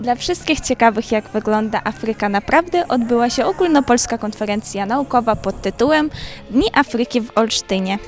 Dla wszystkich ciekawych, jak wygląda Afryka naprawdę, odbyła się ogólnopolska konferencja naukowa pod tytułem Dni Afryki w Olsztynie.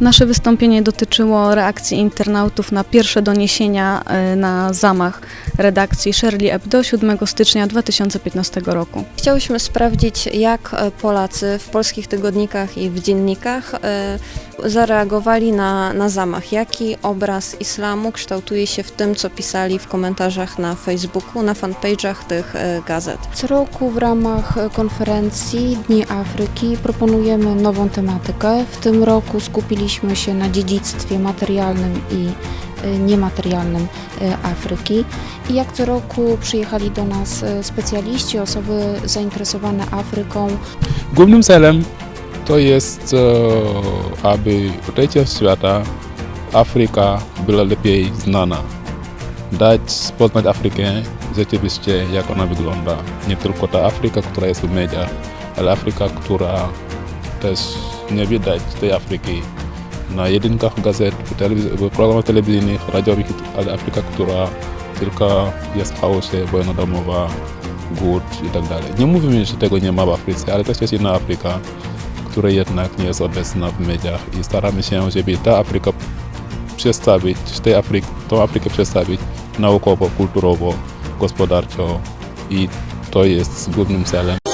Nasze wystąpienie dotyczyło reakcji internautów na pierwsze doniesienia e, na zamach redakcji Shirley Hebdo 7 stycznia 2015 roku. Chciałyśmy sprawdzić, jak e, Polacy w polskich tygodnikach i w dziennikach e, zareagowali na, na zamach. Jaki obraz islamu kształtuje się w tym, co pisali w komentarzach na Facebooku, na fanpage'ach tych e, gazet. Co roku w ramach konferencji Dni Afryki proponujemy nową tematykę. W tym roku skupiliśmy się na dziedzictwie materialnym i niematerialnym y, Afryki. I jak co roku przyjechali do nas y, specjaliści, osoby zainteresowane Afryką, Głównym celem to jest, aby w trzecim świata Afryka była lepiej znana. Dać poznać Afrykę rzeczywiście, jak ona wygląda. Nie tylko ta Afryka, która jest w mediach, ale Afryka, która też nie widać tej Afryki na jedynkach gazet, programach telewizyjnych, radiowych, ale Afryka, która tylko jest w chaosie, wojna domowa, głód i tak dalej. Nie mówimy, że tego nie ma w Afryce, ale też jest inna Afryka, która jednak nie jest obecna w mediach i staramy się, żeby ta Afryka przedstawić, tej Afryk, tą Afrykę przedstawić naukowo, kulturowo, gospodarczo i to jest głównym celem.